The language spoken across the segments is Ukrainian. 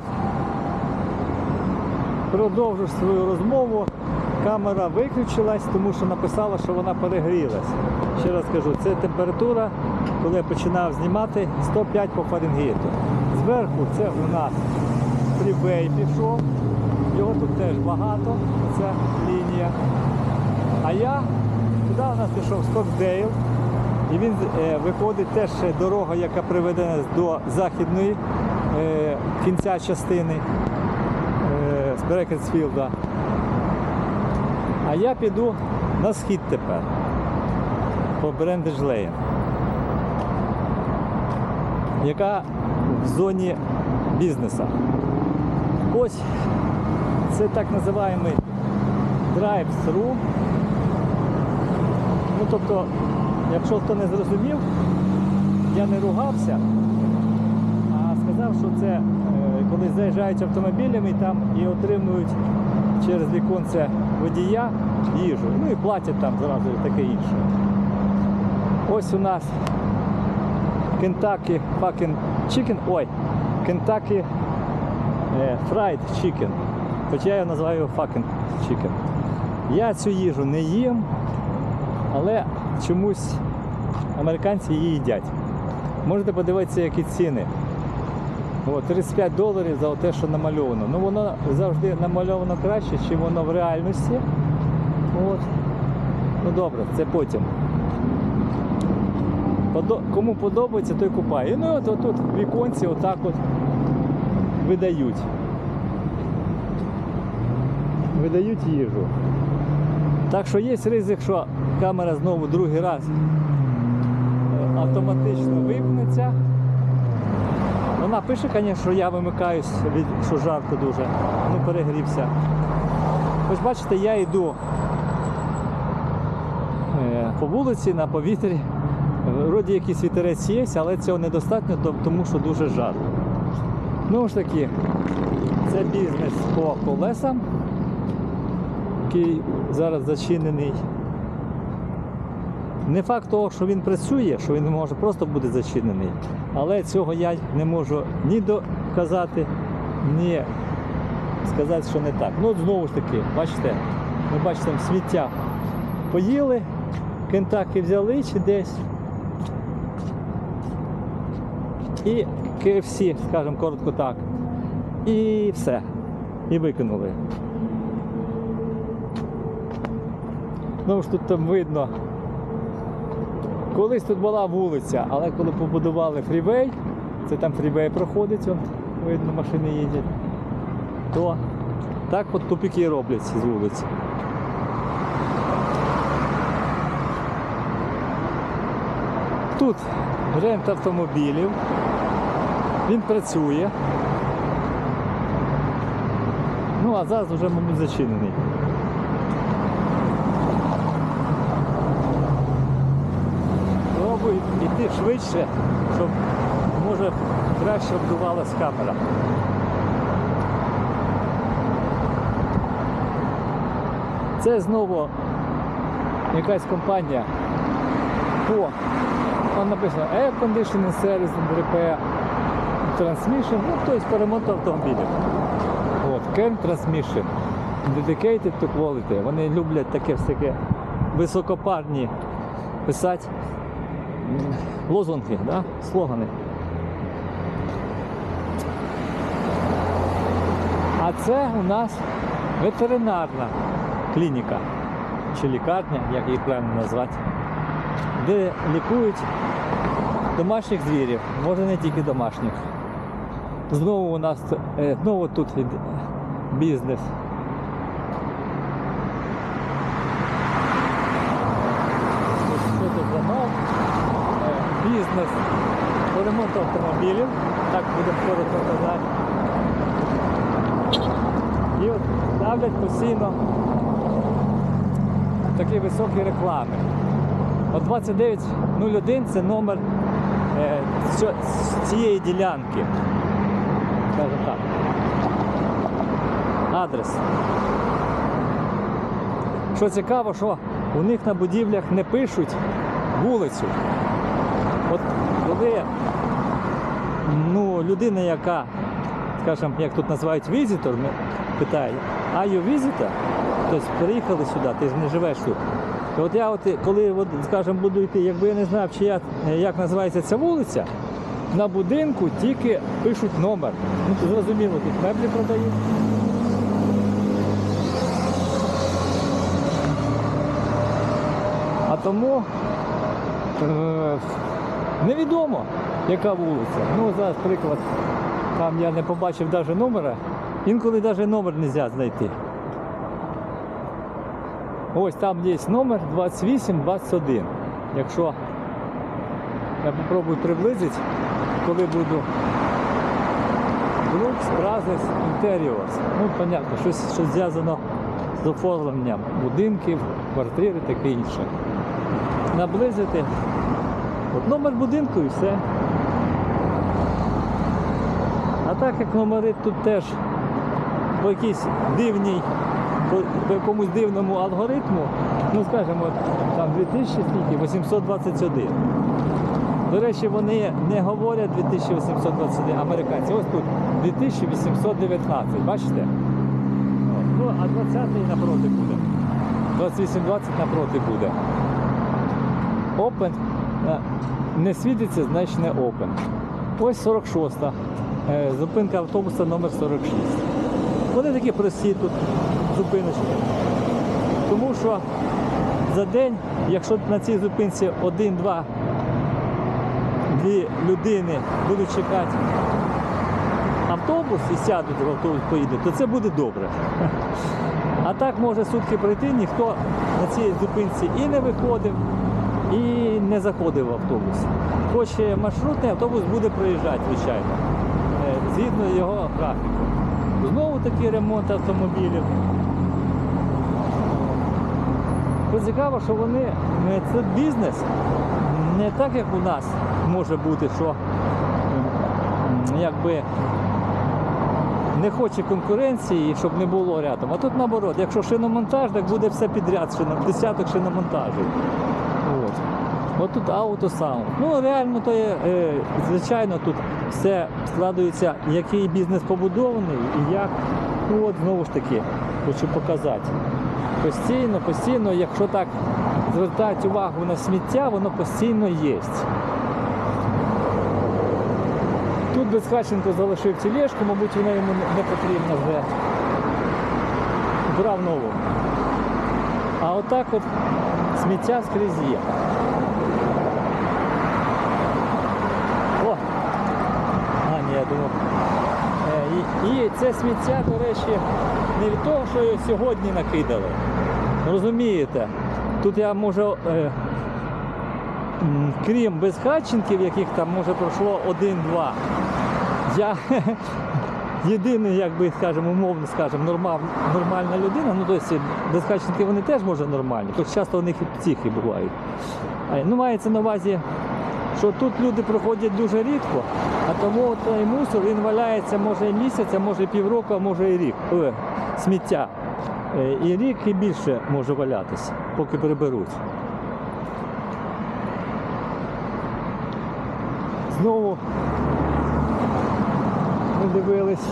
от. Продовжу свою розмову. Камера виключилась, тому що написала, що вона перегрілась. Ще раз кажу, це температура, коли я починав знімати 105 по Фаренгейту. Зверху це у нас фрібей пішов. Його тут теж багато, ця лінія. А я туди у нас пішов Скокдейл. І він е, виходить теж дорога, яка приведе нас до західної кінця частини е, з Брекетсфілда. А я піду на схід тепер по Брендедж Лейн, яка в зоні бізнесу. Ось це так називаємо drive-thru. Ну тобто, якщо хто не зрозумів, я не ругався, а сказав, що це е, коли заїжджають автомобілями там і отримують через віконце водія їжу. Ну і платять там зразу таке інше. Ось у нас Kentucky fucking chicken. Ой, Kentucky е, fried chicken. Хоча я його називаю fucking chicken. Я цю їжу не їм, але чомусь американці її їдять. Можете подивитися, які ціни. От, 35 доларів за те, що намальовано. Ну воно завжди намальовано краще, ніж воно в реальності. От. Ну добре, це потім. Подо- Кому подобається, той купає. Ну і от тут віконці отак от видають. Видають їжу. Так що є ризик, що камера знову другий раз е, автоматично вимкнеться. Вона пише, звісно, що я вимикаюсь, від, що жарко дуже, ну перегрівся. Ось бачите, я йду е, по вулиці на повітрі. Вроді якийсь вітерець є, але цього недостатньо, тому що дуже жарко. Ну ж таки, це бізнес по колесам, який зараз зачинений. Не факт того, що він працює, що він може просто бути зачинений, але цього я не можу ні доказати, ні сказати, що не так. Ну знову ж таки, бачите, ви бачите, там сміття поїли, Кентаки взяли чи десь. І KFC, скажімо коротко так. І все. І викинули. Ну ж тут там видно. Колись тут була вулиця, але коли побудували фрівей, це там фрівей проходить, от, видно, машини їздять, то так от тупики роблять з вулиці. Тут рент автомобілів, він працює. Ну а зараз вже, мабуть, зачинений. Йти швидше, щоб може краще обдувалась камера. Це знову якась компанія по там написано Air Conditioning Service Repair Transmission, ну тобто по ремонту автомобілів. От, Can Transmission. Dedicated to quality. Вони люблять таке всяке високопарні писати лозунги, да? слогани. А це у нас ветеринарна клініка чи лікарня, як її правильно назвати, де лікують домашніх звірів, може не тільки домашніх. Знову у нас е, знову тут бізнес. Ось Що тут за мав? Е, Бізнес по ремонту автомобілів, так будемо коротко казати. І от ставлять постійно такі високі реклами. От 2901 це номер е, цієї ділянки. Скажімо так. Адрес. Що цікаво, що у них на будівлях не пишуть вулицю. От коли ну, людина, яка скажімо, як тут називають візитор, питають, а you visitor? Тобто приїхали сюди, ти не живеш тут. І от я, от, коли, от, скажімо, буду йти, якби я не знав, чи я, як називається ця вулиця, на будинку тільки пишуть номер. Ну, зрозуміло, тут меблі продають. А тому е, невідомо, яка вулиця. Ну, зараз приклад, там я не побачив навіть номера. Інколи навіть номер не можна знайти. Ось там є номер 2821. Якщо я попробую приблизити, коли буду Brooks Brothers Interiors. Ну, понятно, щось, щось зв'язано з оформленням будинків, квартири, таке інше. Наблизити. От номер будинку і все. А так як номери тут теж по якійсь дивній, по, якомусь дивному алгоритму, ну скажімо, там 2000 скільки, 821. До речі, вони не говорять 2821 американці. Ось тут 2819, бачите? Ну, а 20-й напроти буде. 2820 напроти буде. Open. Е, Не світиться, значить не open. Ось 46-та. е, Зупинка автобуса номер 46. Вони такі прості тут зупиночки. Тому що за день, якщо на цій зупинці один-два дві людини будуть чекати автобус і сядуть в автобус поїде, то це буде добре. А так може сутки пройти, ніхто на цій зупинці і не виходив, і не заходив в автобус. Хоч маршрутний автобус буде проїжджати, звичайно, е, згідно його графіку. Знову такий ремонт автомобілів. Цікаво, що вони е, це бізнес не так, як у нас може бути, що якби не хоче конкуренції, щоб не було рядом. А тут наоборот, якщо шиномонтаж, так буде все підряд, десяток шиномонтажів. От. От тут аутосаунд. Ну реально то є, е, звичайно, тут все складується, який бізнес побудований і як. Ну от знову ж таки, хочу показати. Постійно, постійно, якщо так звертати увагу на сміття, воно постійно є. Тут Безхаченко залишив тележку, мабуть, вона йому не- потрібна вже. Брав нову. А отак от сміття скрізь є. О! А, ні, я думав. Е, І, це сміття, до речі, не від того, що його сьогодні накидали. Розумієте? Тут я можу, е, крім безхатченків, яких там може пройшло один-два, я єдиний, як би скажемо, умовно скажемо, нормаль, нормальна людина, ну тобто безхатченки вони теж може нормальні, хоч часто у них і психи бувають. Ну, мається на увазі, що тут люди проходять дуже рідко, а тому той мусор він валяється може а може півроку, а може і рік. Е, сміття. Е, І рік і більше може валятися, поки приберуть. Знову ми дивились,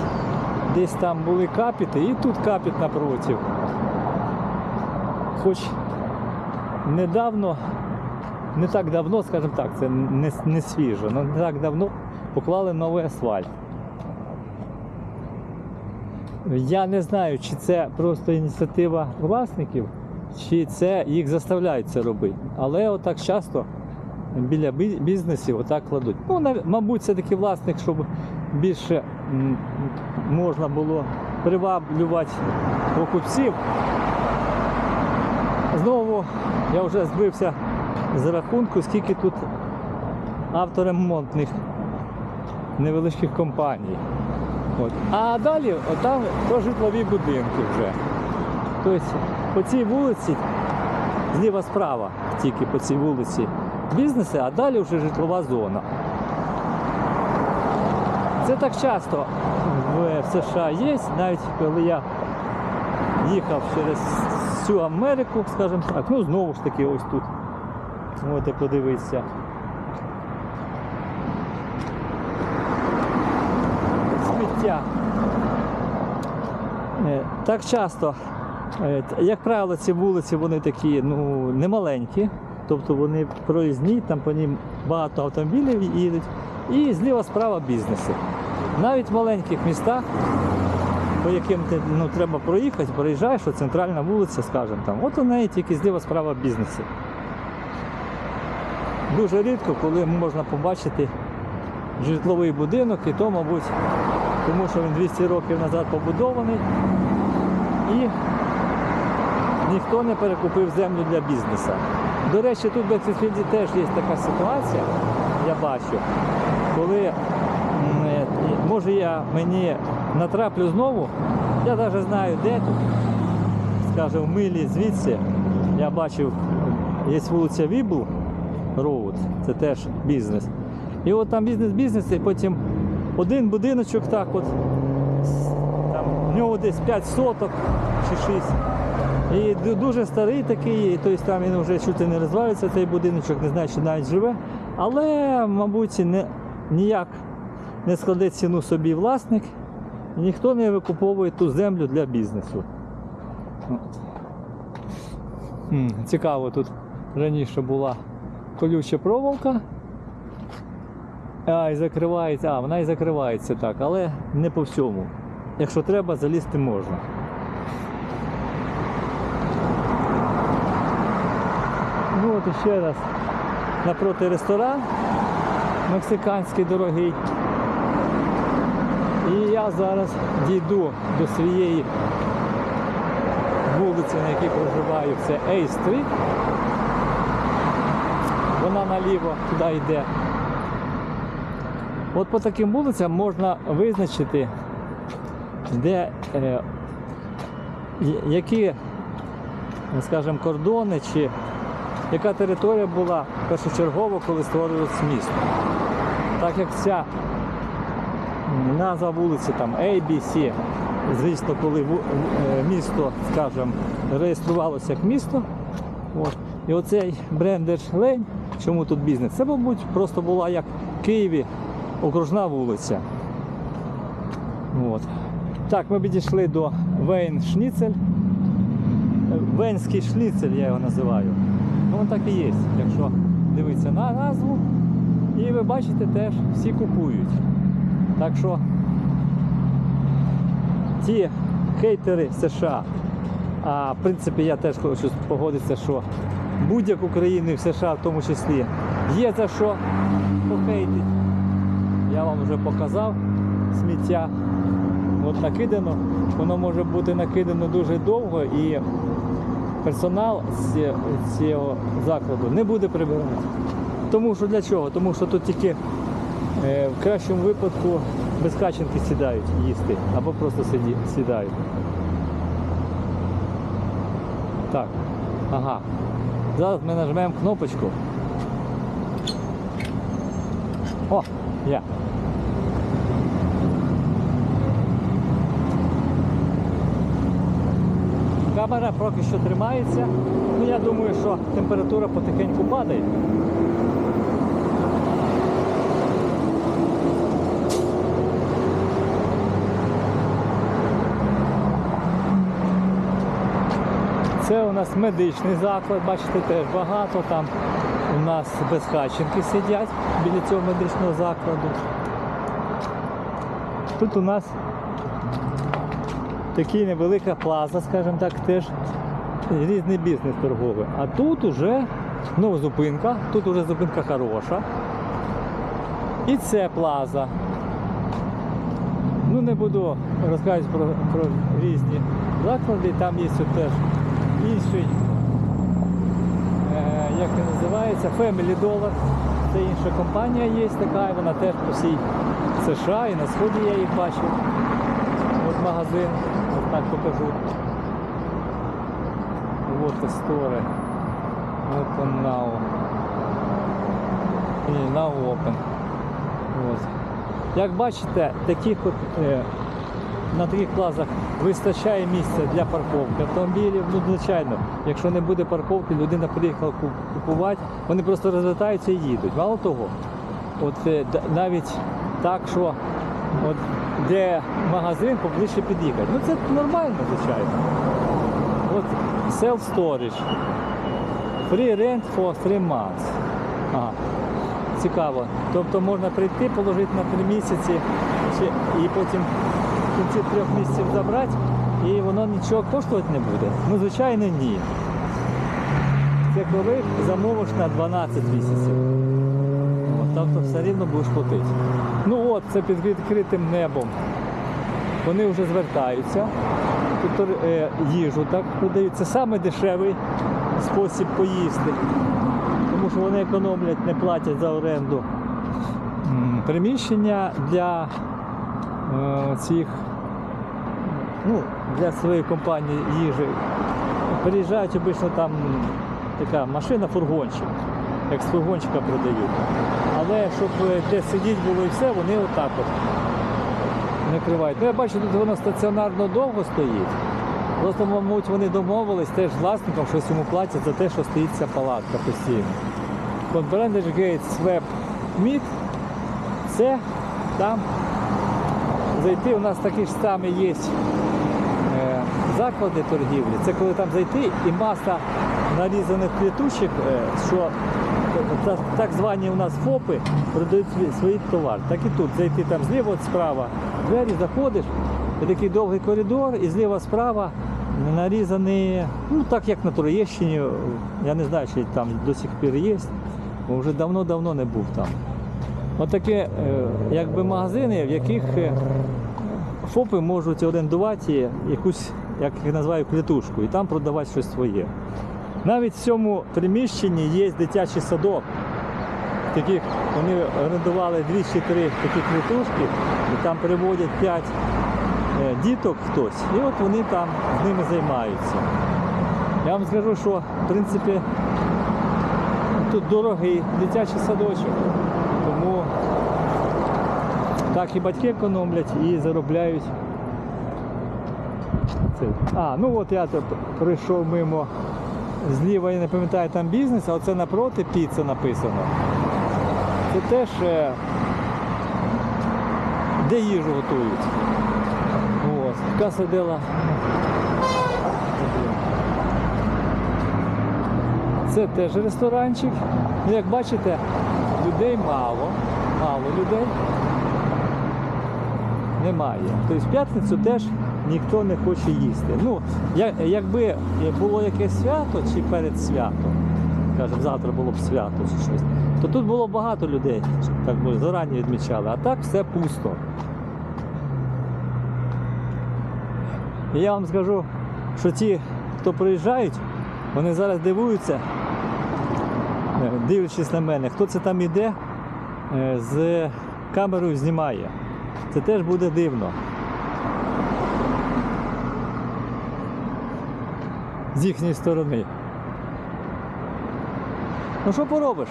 десь там були капіти, і тут капіт напротив. Хоч недавно, не так давно, скажімо так, це не, не свіжо, але не так давно поклали новий асфальт. Я не знаю, чи це просто ініціатива власників, чи це їх заставляють це робити. Але отак часто біля бізнесів отак кладуть. Ну, мабуть, це таки власник, щоб більше можна було приваблювати покупців. Знову я вже збився з рахунку, скільки тут авторемонтних невеличких компаній. От. А далі там то житлові будинки вже. Тобто по цій вулиці, зліва справа, тільки по цій вулиці бізнеси, а далі вже житлова зона. Це так часто в США є, навіть коли я їхав через всю Америку, скажімо так, ну знову ж таки ось тут. Можете подивитися. Сміття. Е, Так часто, е, як правило, ці вулиці вони такі ну, немаленькі, тобто вони проїзні, там по ним багато автомобілів їдуть, і зліва-справа бізнеси. Навіть в маленьких містах, по яким ти, ну, треба проїхати, проїжджаєш, центральна вулиця, скажімо там, от у неї тільки зліва-справа бізнеси. Дуже рідко, коли можна побачити житловий будинок, і то, мабуть, тому що він 200 років назад побудований і ніхто не перекупив землю для бізнесу. До речі, тут в Бексфілді теж є така ситуація, я бачу, коли е, може я мені натраплю знову, я навіть знаю де тут, скажімо, в милі звідси, я бачив, є вулиця Вібл Роуд, це теж бізнес. І от там бізнес-бізнес, і потім один будиночок так от, там, в нього десь 5 соток чи 6. І дуже старий такий, тобто там він вже чути не розвалюється цей будиночок, не знаю, чи навіть живе. Але, мабуть, не, ніяк не складе ціну собі власник, і ніхто не викуповує ту землю для бізнесу. Цікаво, тут раніше була колюча проволока. А, і закривається. А, вона і закривається так, але не по всьому. Якщо треба, залізти можна. Ну от ще раз. Напроти ресторан мексиканський дорогий. І я зараз дійду до своєї вулиці, на якій проживаю, це A Street. Вона наліво туди йде. От по таким вулицям можна визначити, де е, які, скажімо, кордони чи яка територія була першочергово, коли створювалось місто. Так як ця назва вулиці там ABC, звісно, коли е, місто, скажімо, реєструвалося як місто, от, і оцей Брендедж Лейн, чому тут бізнес? Це, мабуть, просто була як в Києві окружна вулиця. От. Так, ми підійшли до Вейн Шніцель. Венський шніцель я його називаю. Ну, так і є, якщо дивитися на назву. І ви бачите теж, всі купують. Так що ті хейтери США, а в принципі я теж хочу погодитися, що будь-яку країну в США в тому числі є за що похейтити. Я вам вже показав сміття. От накидано, воно може бути накидано дуже довго і персонал з цього закладу не буде прибирати. Тому що для чого? Тому що тут тільки е, в кращому випадку безкаченки сідають їсти або просто сиді, сідають. Так, ага. Зараз ми нажмемо кнопочку. О, я. Камера поки що тримається. Ну, я думаю, що температура потихеньку падає. Це у нас медичний заклад, бачите, теж багато. Там у нас безхатченки сидять біля цього медичного закладу. Тут у нас така невелика плаза, скажімо так, теж різний бізнес торговий. А тут уже ну, зупинка, тут уже зупинка хороша. І це плаза. Ну не буду розказувати про, про різні заклади, там є теж інший, е, як він називається, Family Dollar. Це інша компанія є така, вона теж по всій США і на сході я їх бачив. От магазин, так покажу. Вот і стори. Open now. І now open. От. Як бачите, таких от, е, на таких плазах вистачає місця для парковки автомобілів. Ну, звичайно, якщо не буде парковки, людина приїхала купувати, вони просто розвертаються і їдуть. Мало того, от е, навіть так, що от, де магазин поближче під'їхати. Ну це нормально, звичайно. От self-storage. Free rent for three months. Ага. Цікаво. Тобто можна прийти, положити на три місяці чи, і потім в кінці трьох місяців забрати, і воно нічого коштувати не буде. Ну, звичайно, ні. Це коли замовиш на 12 місяців. Тобто все рівно будеш платити. Ну от, це під відкритим небом. Вони вже звертаються. Тут е, їжу так продають. Це саме дешевий спосіб поїсти. Тому що вони економлять, не платять за оренду. Приміщення для е, цих ну, для своєї компанії їжі. Приїжджають обично там така машина, фургончик, як з фургончика продають. Але щоб е, де сидіти було і все, вони отак от накривають. Ну, я бачу, тут воно стаціонарно довго стоїть. Просто, мабуть, вони домовились теж з власником, щось йому платять за те, що стоїть ця палатка постійно. Brandage Gates Web Meet це там зайти. У нас такі ж самі є е, заклади торгівлі. Це коли там зайти і маса нарізаних квіточок, е, що так звані у нас ФОПи продають свій, свій товар. Так і тут зайти там зліва, от справа, двері заходиш, і такий довгий коридор, і зліва справа нарізані, ну так як на Троєщині, я не знаю, чи там до сих пір є, бо вже давно-давно не був там. Отаке, е, якби магазини, в яких е, ФОПи можуть орендувати якусь, як я називаю, клітушку, і там продавати щось своє. Навіть в цьому приміщенні є дитячий садок. Таких вони орендували дві чи три такі клітушки, і там приводять п'ять е, діток хтось, і от вони там з ними займаються. Я вам скажу, що в принципі тут дорогий дитячий садочок, тому так і батьки економлять і заробляють. А, ну от я тут прийшов мимо зліва, я не пам'ятаю там бізнес, а оце напроти піца написано. Це теж де їжу готують. Ось, така сидела. Це теж ресторанчик. Ну, як бачите, людей мало, мало людей немає. Тобто в п'ятницю теж ніхто не хоче їсти. Ну, я- якби було якесь свято чи перед святом, скажімо, завтра було б свято чи щось, то тут було багато людей, так би зарані відмічали, а так все пусто. І я вам скажу, що ті, хто приїжджають, вони зараз дивуються, е, дивлячись на мене, хто це там іде е, з камерою знімає. Це теж буде дивно. З їхньої сторони. Ну що поробиш?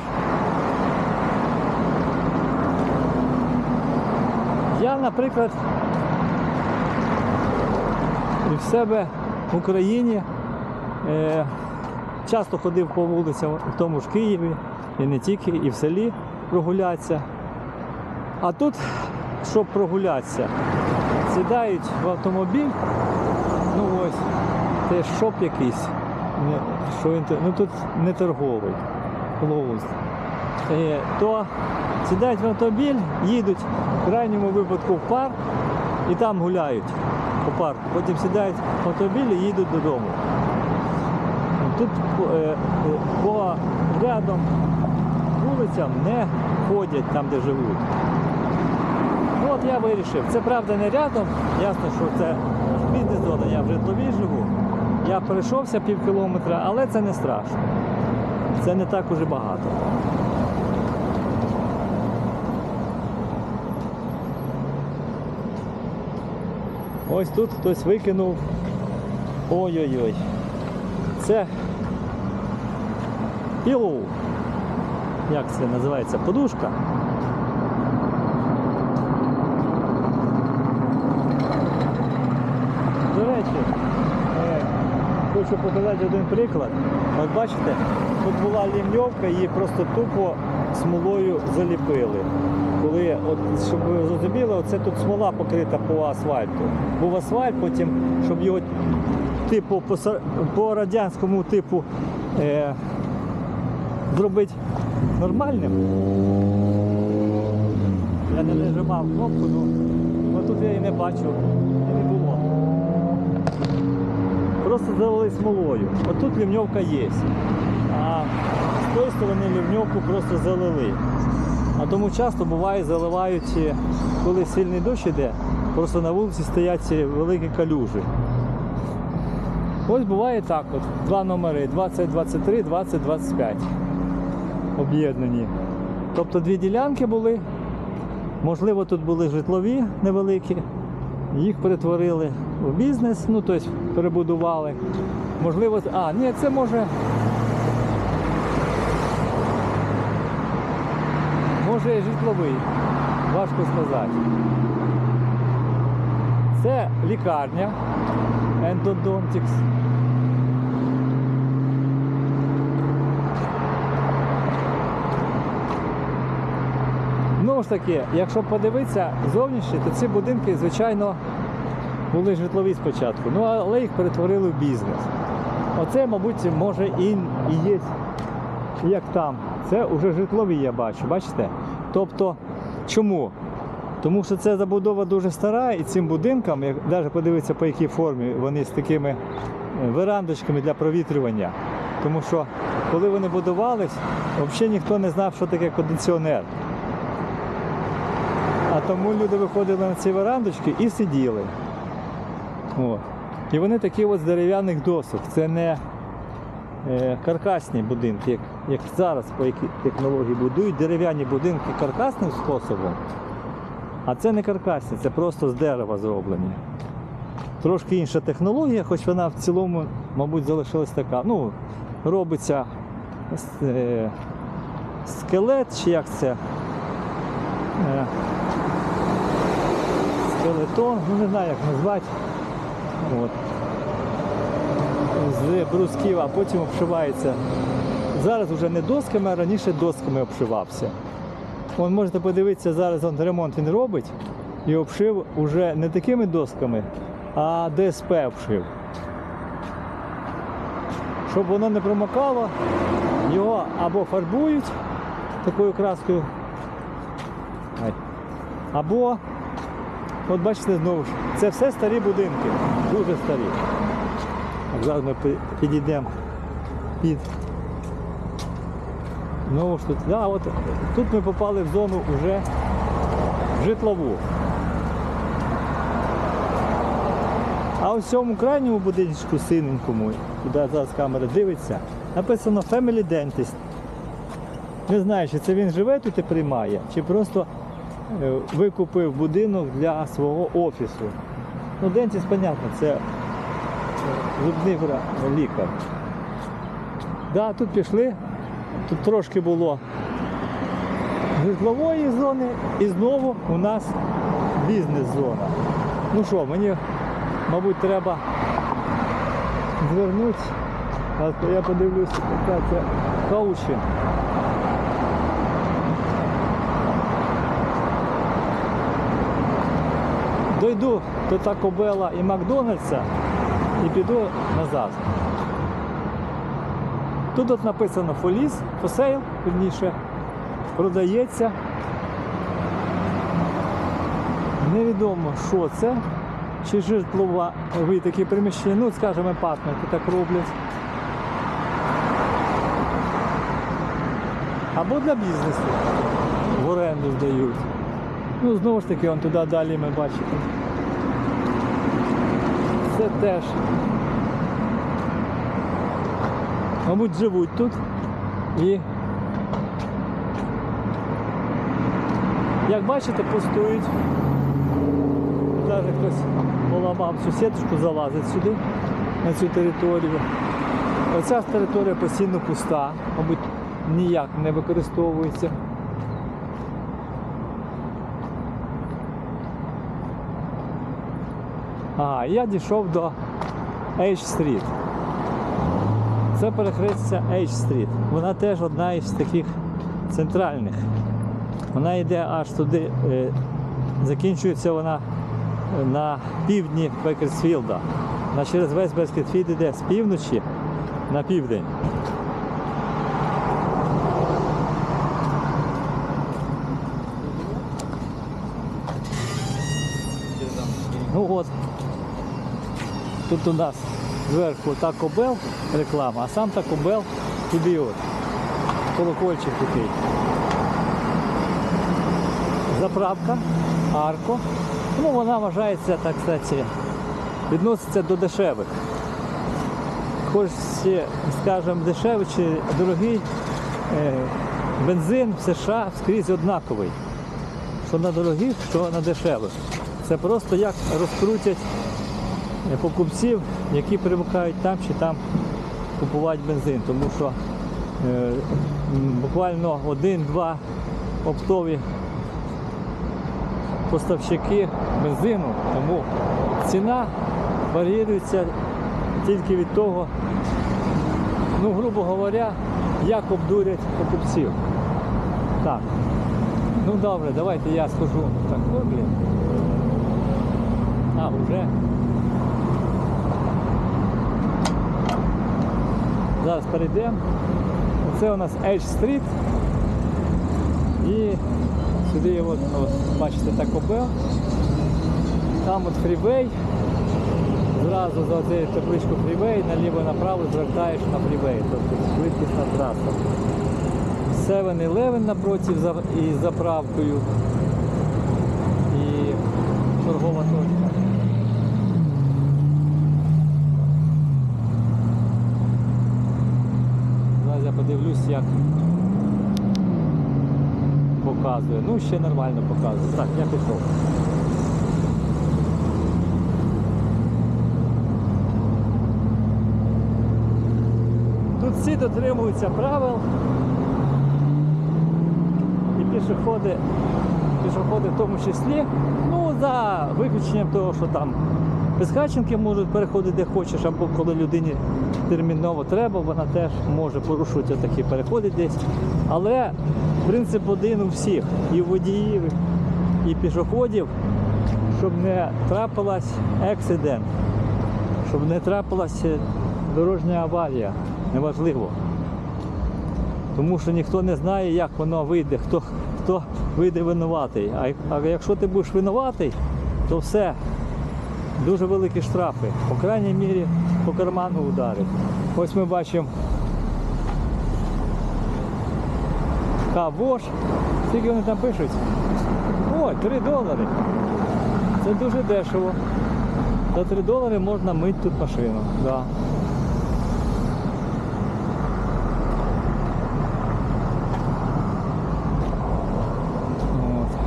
Я, наприклад, і в себе в Україні е, часто ходив по вулицям, в тому ж Києві, і не тільки, і в селі прогулятися. А тут, щоб прогулятися, сідають в автомобіль, ну ось, це шоп якийсь, що він, ну тут не торговий, closed. Е, то сідають в автомобіль, їдуть в крайньому випадку в парк і там гуляють по парку. Потім сідають в автомобіль і їдуть додому. Тут е, е, по рядом вулицям не ходять там, де живуть. Ну от я вирішив. Це правда не рядом, ясно, що це бізнес-зона, я в житловій живу. Я перейшовся пів кілометра, але це не страшно. Це не так уже багато. Ось тут хтось викинув. Ой-ой-ой. Це пілоу. Як це називається? Подушка. До речі, е, хоч хочу показати один приклад. От бачите, тут була лімньовка, її просто тупо смолою заліпили. Коли, от, щоб ви зрозуміли, оце тут смола покрита по асфальту. Був асфальт, потім, щоб його типу по, по радянському типу е, зробити нормальним. Я не нажимав кнопку, ну, ну тут я її не бачу, і не було. Просто залили смолою. Отут лівньовка є. А з тої сторони лівньовку просто залили. А тому часто буває заливають, е, коли сильний дощ іде, просто на вулиці стоять великі калюжі. Ось буває так от. Два номери 2023, 2025 об'єднані. Тобто дві ділянки були. Можливо, тут були житлові невеликі, їх перетворили в бізнес, ну тобто перебудували. Можливо, а, ні, це може. Може житловий, важко сказати. Це лікарня Endodontics. Знову ж таки, якщо подивитися зовнішні, то ці будинки, звичайно, були житлові спочатку, ну але їх перетворили в бізнес. Оце, мабуть, може і, і є як там. Це вже житлові, я бачу, бачите? Тобто, чому? Тому що ця забудова дуже стара, і цим будинкам, як навіть подивитися, по якій формі вони з такими е, верандочками для провітрювання. Тому що коли вони будувались, взагалі ніхто не знав, що таке кондиціонер. Тому люди виходили на ці верандочки і сиділи. От. І вони такі от з дерев'яних досок. Це не е, каркасні будинки, як, як зараз по якій технології будують дерев'яні будинки каркасним способом. А це не каркасні, це просто з дерева зроблені. Трошки інша технологія, хоч вона в цілому, мабуть, залишилась така. Ну, робиться е, скелет, чи як це? Е, скелетон, ну не знаю як назвати. От. З брусків, а потім обшивається. Зараз вже не досками, а раніше досками обшивався. Вон можете подивитися, зараз он ремонт він робить і обшив уже не такими досками, а ДСП обшив. Щоб воно не промокало, його або фарбують такою краскою, або, от бачите знову ж, це все старі будинки, дуже старі. Зараз ми підійдемо під ж тут, да, от, тут ми попали в зону вже житлову. А в цьому крайньому будинку синенькому, куди зараз камера дивиться, написано Family Dentist. Не знаю, чи це він живе тут і приймає, чи просто викупив будинок для свого офісу. Ну, дентіст, понятно, це е, зубний лікар. Да, тут пішли, тут трошки було житлової зони і знову у нас бізнес-зона. Ну що, мені, мабуть, треба звернути. Я подивлюсь, яка це каучі. Дойду до Тако Белла і Макдональдса і піду назад. Тут от написано фоліс, фосейл, вірніше, продається. Невідомо, що це, чи житлова ви такі приміщення, ну, скажімо, апартменти так роблять. Або для бізнесу в оренду здають. Ну, знову ж таки, он туди далі ми бачите. Це теж мабуть, живуть тут і, як бачите, пустують. Навіть хтось поламав сіточку, залазить сюди, на цю територію. Оця територія постійно пуста, мабуть, ніяк не використовується. Ага, я дійшов до H Street. Це перехрестя H Street. Вона теж одна із таких центральних. Вона йде аж туди, е, закінчується вона на півдні Бекерсфілда. Вона через весь Бекерсфілд йде з півночі на південь. Ну от, тут у нас зверху Taco Bell реклама, а сам Taco Bell туди от. Колокольчик такий. Заправка, арко. Ну, вона вважається, так сказати, відноситься до дешевих. Хоч, скажімо, дешевий чи дорогий е, бензин в США скрізь однаковий. Що на дорогих, що на дешевих. Це просто як розкрутять покупців, які примикають там чи там купувати бензин. Тому що е, буквально один-два оптові поставщики бензину, тому ціна варіюється тільки від того, ну, грубо говоря, як обдурять покупців. Так. Ну добре, давайте я схожу. Так, о, блін. А, вже. Зараз перейдемо. Це у нас Edge Street. І сюди от, от, бачите Taco Bell. Там от фрівей. Зразу за цією табличку фрівей, наліво направо звертаєш на фрівей. Тобто швидкісна траса. 7-Eleven напротив із заправкою. І торгова точка. Зараз я подивлюсь, як показує. Ну, ще нормально показує. Так, я пішов. Тут всі дотримуються правил. І пішоходи, пішоходи в тому числі, ну, за виключенням того, що там безхатченки можуть переходити де хочеш, або коли людині терміново треба, вона теж може порушувати такі переходи десь. Але принцип один у всіх, і водіїв, і пішоходів, щоб не трапилась ексидент, щоб не трапилася дорожня аварія. Неважливо. Тому що ніхто не знає, як воно вийде, хто, хто вийде винуватий. А, а якщо ти будеш винуватий, то все, дуже великі штрафи. По крайній мірі по карману ударить. Ось ми бачимо Кавош. Скільки вони там пишуть? Ой, 3 долари. Це дуже дешево. За 3 долари можна мити тут машину. Да.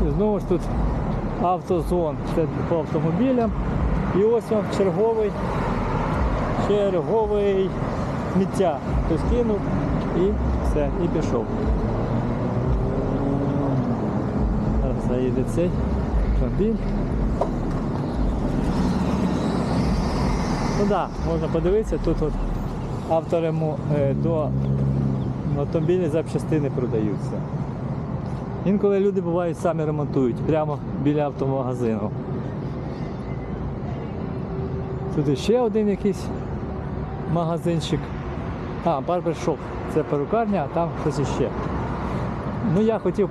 І знову ж тут автозон, це по автомобілям. І ось вам черговий, черговий сміття. Хтось кинув і все, і пішов. Заїде цей автомобіль. Ну да, можна подивитися, тут от авторому е, до автомобільні запчастини продаються. Інколи люди бувають самі ремонтують прямо біля автомагазину. Тут ще один якийсь магазинчик. А, барбершоп. Це перукарня, а там щось іще. Ну я хотів